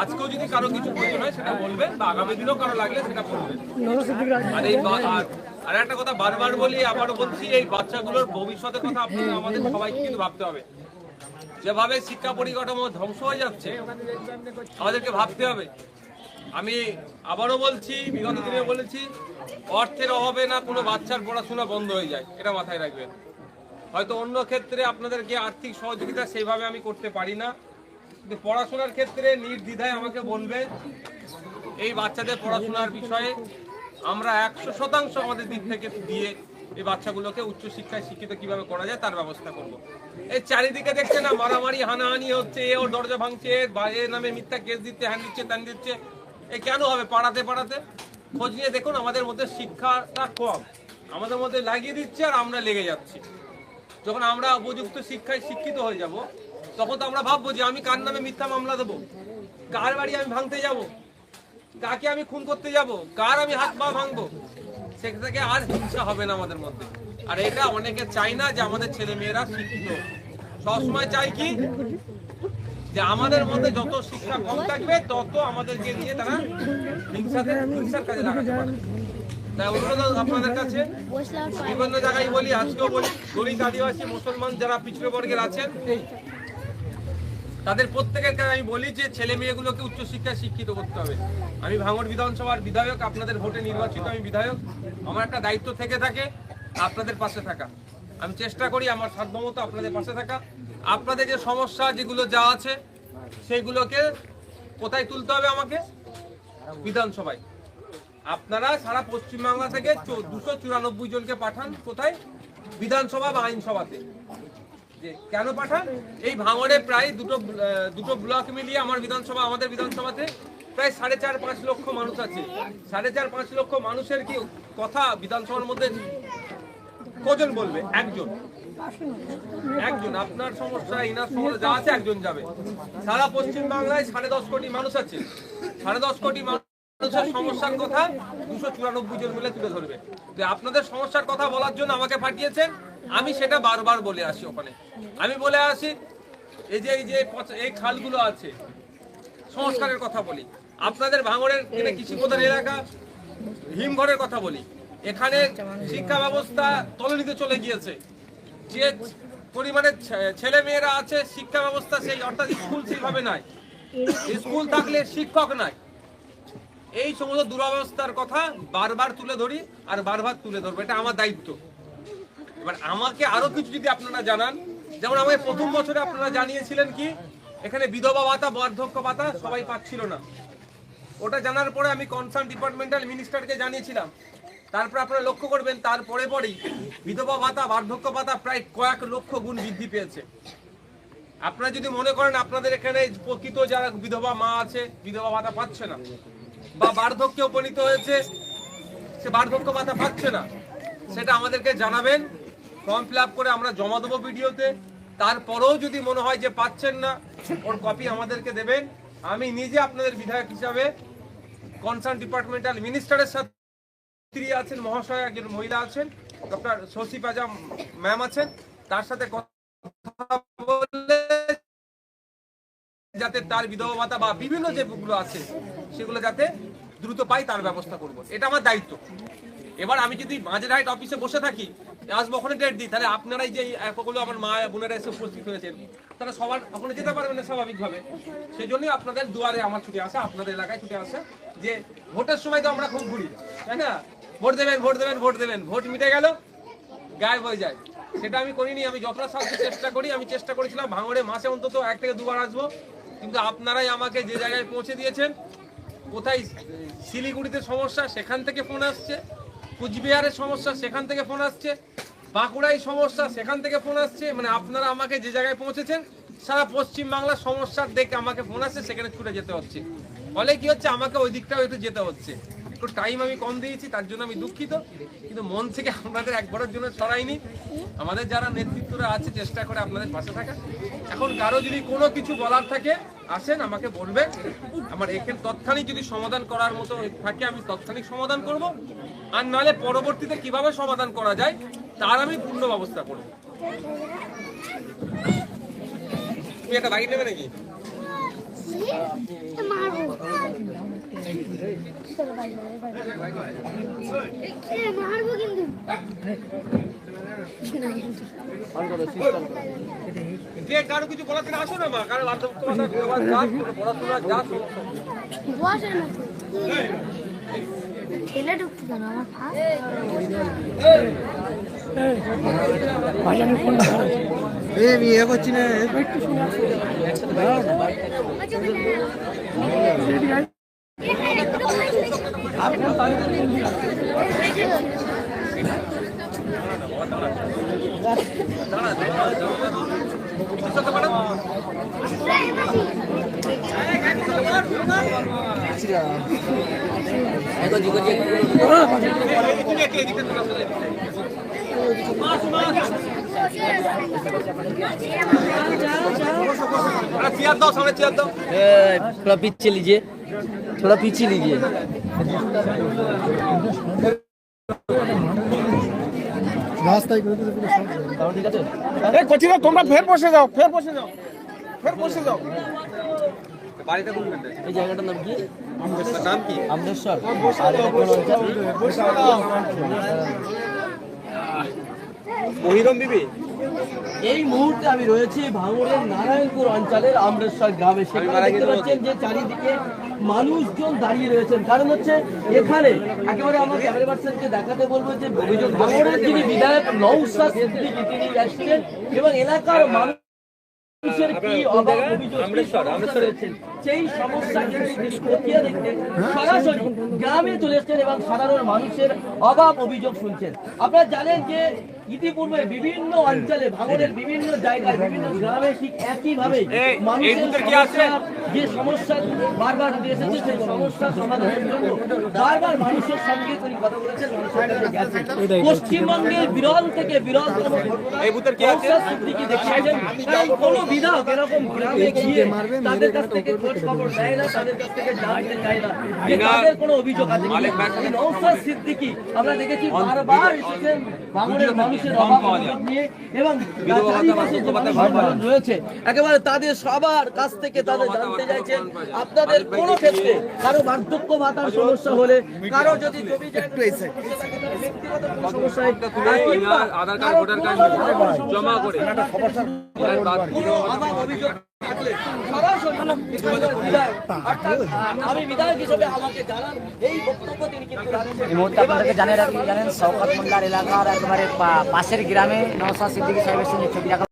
আজকেও যদি আর একটা কথা বারবার বলি বলছি, এই বাচ্চাগুলোর ভবিষ্যতের কথা আমাদের সবাইকে কিন্তু ভাবতে হবে। যেভাবে শিক্ষা পরিকাঠামো ধ্বংস হয়ে যাচ্ছে, আমাদেরকে ভাবতে হবে। আমি আবারও বলছি, বিগত দিনে বলেছি, অর্থের অভাবে না কোনো বাচ্চার পড়াশোনা বন্ধ হয়ে যায়, এটা মাথায় রাখবেন। হয়তো অন্য ক্ষেত্রে আপনাদেরকে আর্থিক সহযোগিতা সেইভাবে আমি করতে পারি না। কিন্তু পড়াশোনার ক্ষেত্রে নির্দ্বিধায় আমাকে বলবে, এই বাচ্চাদের পড়াশোনার বিষয়ে আমরা একশো শতাংশ আমাদের দিক থেকে দিয়ে এই বাচ্চাগুলোকে উচ্চশিক্ষায় শিক্ষিত কীভাবে করা যায় তার ব্যবস্থা করব। এই চারিদিকে দেখছে না, মারামারি, হানাহানি হচ্ছে, এ ওর দরজা ভাঙছে, বা এ নামে মিথ্যা কেস দিচ্ছে হ্যান দিচ্ছে, ত্যান দিচ্ছে। এ কেন হবে পাড়াতে পাড়াতে? খোঁজ নিয়ে দেখুন, আমাদের মধ্যে শিক্ষাটা কম। আমাদের মধ্যে লাগিয়ে দিচ্ছে আর আমরা লেগে যাচ্ছি। যখন আমরা উপযুক্ত শিক্ষায় শিক্ষিত হয়ে যাব, তখন তো আমরা ভাববো যে আমি কার নামে মিথ্যা মামলা দেবো? কার বাড়ি আমি ভাঙতে যাব? কাকে আমি খুন করতে যাব? কার আমি হাত পা ভাঙবো? সেখান থেকে আর হিংসা হবে না আমাদের মধ্যে। আর এটা অনেকে চাই না যে আমাদের ছেলে মেয়েরা শিক্ষিত সবসময় চাই কি? যে আমাদের মধ্যে যত শিক্ষা কম থাকবে, তত আমাদেরকে দিয়ে তারা হিংসাতে হিংসার কাজে লাগাতে পারে অনুরোধ আপনাদের কাছে? বিভিন্ন জায়গায় বলি, আজকেও বলি দলিত আদিবাসী, মুসলমান যারা পিছড়ে বর্গের আছেন তাদের প্রত্যেকের কাছে আমি বলি যে ছেলে মেয়েগুলোকে উচ্চশিক্ষায় শিক্ষিত করতে হবে। আমি ভাঙড় বিধানসভার বিধায়ক, আপনাদের ভোটে নির্বাচিত আমি বিধায়ক। আমার একটা দায়িত্ব থেকে থাকে আপনাদের পাশে থাকা। আমি চেষ্টা করি আমার সাধ্যমতো আপনাদের পাশে থাকা। আপনাদের যে সমস্যা, যেগুলো যা আছে, সেগুলোকে কোথায় তুলতে হবে আমাকে? বিধানসভায়। আপনারা সারা পশ্চিমবাংলা থেকে দুশো চুরানব্বই জনকে পাঠান কোথায়? বিধানসভা বা আইনসভাতে। যে কেন পাঠান? এই ভাঙড়ে প্রায় দুটো দুটো ব্লক মিলিয়ে আমার বিধানসভা, আমাদের বিধানসভাতে প্রায় সাড়ে চার, পাঁচ লক্ষ মানুষ আছে। সাড়ে চার, পাঁচ লক্ষ মানুষের কি কথা বিধানসভার মধ্যে কজন বলবে? একজন। একজন। আপনার সমস্যা, ইনার সমস্যা, যা আছে একজন যাবে। সারা পশ্চিম বাংলায় সাড়ে দশ কোটি মানুষ আছে। সাড়ে দশ কোটি মানুষের সমস্যার কথা দুশো চুরানব্বই জন মিলে তুলে ধরবে। আপনাদের সমস্যার কথা বলার জন্য আমাকে পাঠিয়েছেন। আমি সেটা বারবার বলে আসি ওখানে। আমি বলে আসি, এই যে এই যে এই খালগুলো আছে, সংস্কারের কথা বলি। আপনাদের ভাঙড়ের এটা কৃষি প্রধান এলাকা, হিমঘরের কথা বলি। এখানে শিক্ষা ব্যবস্থা তলনিতে চলে গিয়েছে। যে পরিমাণে ছেলে মেয়েরা আছে, শিক্ষা ব্যবস্থা সেই, অর্থাৎ স্কুল সেইভাবে নাই। স্কুল থাকলে শিক্ষক নাই। এই সমস্ত দুরবস্থার কথা বারবার তুলে ধরি আর বারবার তুলে ধরবো। এটা আমার দায়িত্ব। এবার আমাকে আরও কিছু যদি আপনারা জানান, যেমন আমাকে প্রথম বছরে আপনারা জানিয়েছিলেন কি, এখানে বিধবা ভাতা, বার্ধক্য ভাতা সবাই পাচ্ছিল না। ওটা জানার পরে আমি কনসার্ন ডিপার্টমেন্টাল মিনিস্টারকে জানিয়েছিলাম। তারপর আপনারা লক্ষ্য করবেন, তারপরে পরেই বিধবা ভাতা, বার্ধক্য ভাতা প্রায় কয়েক লক্ষ গুণ বৃদ্ধি পেয়েছে। আপনারা যদি মনে করেন, আপনাদের এখানে প্রকৃত যারা বিধবা মা আছে, বিধবা ভাতা পাচ্ছে না। বা বার্ধক্যে উপনীত হয়েছে, সে বার্ধক্য ভাতা পাচ্ছে না। সেটা আমাদেরকে জানাবেন। ফর্ম ফিল করে আমরা জমা দেবো ভিডিওতে। তারপরেও যদি মনে হয় যে পাচ্ছেন না, ওর কপি আমাদেরকে দেবেন। আমি নিজে আপনাদের বিধায়ক হিসাবে কনসার্ন ডিপার্টমেন্টাল মিনিস্টারের সাথে স্ত্রী আছেন, মহাশয়, একজন মহিলা আছেন, ডক্টর শশী পাজা ম্যাম আছেন। তার সাথে কথা বললে যাতে তার বিধবা ভাতা বা বিভিন্ন যেগুলো আছে সেগুলো যাতে দ্রুত পাই, তার ব্যবস্থা করব। এটা আমার দায়িত্ব। এবার আমি যদি মাঝের হাইট অফিসে বসে থাকি, আসব ওখানে ডেট দিই, তাহলে আপনারাই যে এতগুলো আমার মা বোনেরা এসে উপস্থিত হয়েছেন, তারা সবার ওখানে যেতে পারবেন না স্বাভাবিকভাবে। সেই জন্যই আপনাদের দুয়ারে আমার ছুটে আসে, আপনাদের এলাকায় ছুটে আসে, যে ভোটের সময় তো আমরা খুব ঘুরি তাই না? ভোট দেবেন ভোট দেবেন ভোট দেবেন, ভোট মিটে গেল, গায়েব হয়ে যায়। সেটা আমি করিনি, আমি যতটা সাধ্য চেষ্টা করি, আমি চেষ্টা করেছিলাম, ভাঙড়ে মাসে অন্তত এক থেকে দুবার আসব, কিন্তু আপনারাই আমাকে যে জায়গায় পৌঁছে দিয়েছেন কোথায়, শিলিগুড়িতে সমস্যা, সেখান থেকে ফোন আসছে। কুচবিহারের সমস্যা, সেখান থেকে ফোন আসছে। বাঁকুড়ায় সমস্যা, সেখান থেকে ফোন আসছে। মানে আপনারা আমাকে যে জায়গায় পৌঁছেছেন, সারা পশ্চিম বাংলার সমস্যার দেখে আমাকে ফোন আসছে, সেখানে ছুটে যেতে হচ্ছে। ফলে কি হচ্ছে, আমাকে ওই দিকটাও একটু যেতে হচ্ছে। একটু টাইম আমি কম দিয়েছি, তার জন্য আমি দুঃখিত। কিন্তু মন থেকে আপনাদের একবারের জন্য সরাইনি। আমাদের যারা নেতৃত্বরা আছে, চেষ্টা করে আপনাদের পাশে থাকা। এখন কারও যদি কোনো কিছু বলার থাকে, আসেন, আমাকে বলবেন। আমার এখানে তৎক্ষণিক যদি সমাধান করার মতো থাকে, আমি তৎক্ষণিক সমাধান করব। আর নাহলে পরবর্তীতে কীভাবে সমাধান করা যায়, তার আমি পূর্ণ ব্যবস্থা করব। তুমি একটা বাইক নেবে নাকি? কারও কিছু থেকে আসো না মা কারও বাধ্যবাধকতা তোমার যা পড়াশোনা যা বসে না ঠেলে ঢুকতে কেন আমার ফাঁস আমি এ করছি না একটু এদিকে চলে আসো, এদিকে। আরে চেয়ার দাও সামনে চেয়ার দাও थोड़ा पीछे लीजिए थोड़ा पीछे लीजिए রাস্তায় কোচিরা তোমরা ফের বসে যাও ফের বসে যাও ফের বসে যাও। বাড়িটা কোনখানটা এই জায়গাটার নাম কি? নাম কি? এটা মহিরম বিবি এই মুহূর্তে আমি রয়েছি ভাঙড়ের নারায়ণপুর অঞ্চলের আমরেশ্বর গ্রামে। সেখানে দেখতে পাচ্ছেন যে চারিদিকে মানুষজন দাঁড়িয়ে রয়েছেন। কারণ হচ্ছে এখানে একেবারে আমার ক্যামেরা পার্সনকে দেখাতে বলব যে ভাঙড়ের যিনি বিধায়ক নৌসাদ সিদ্দিকী তিনি আসছেন এবং এলাকার মানুষ সেই সরাসরি গ্রামে চলে এসছেন এবং সাধারণ মানুষের অভাব অভিযোগ শুনছেন। আপনারা জানেন যে ইতিপূর্বে বিভিন্ন অঞ্চলে ভাঙনের বিভিন্ন জায়গায় বিভিন্ন গ্রামে ঠিক একইভাবে মানুষের যে সমস্যা বারবার উঠে এসেছে সেই সমস্যা সমাধানের জন্য বারবার মানুষের সঙ্গে তিনি কথা বলেছেন পশ্চিমবঙ্গের বিরল থেকে? নওশাদ সিদ্দিকী দেখিয়েছেন কারণ কোনো বিধায়ক এরকম গ্রামে গিয়ে তাদের কাছ থেকে খোঁজ খবর নেয় না তাদের কাছ থেকে জানতে চায় না। যে তাদের কোনো অভিযোগ আছে। নওশাদ সিদ্দিকী আমরা দেখেছি বারবার এসেছেন বাংলার মানুষের অভাব নিয়ে এবং রয়েছে একেবারে তাদের সবার কাছ থেকে তাদের জানতে চাইছেন আপনাদের কোনো ক্ষেত্রে কারও বার্ধক্য ভাতার সমস্যা হলে কারও যদি হয়, জমা করে আমি বিধায়ক জানান শওকত মোল্লার এলাকার একেবারে পাশের গ্রামে নওশাদ সিদ্দিকী সাহেবের সঙ্গে ছবি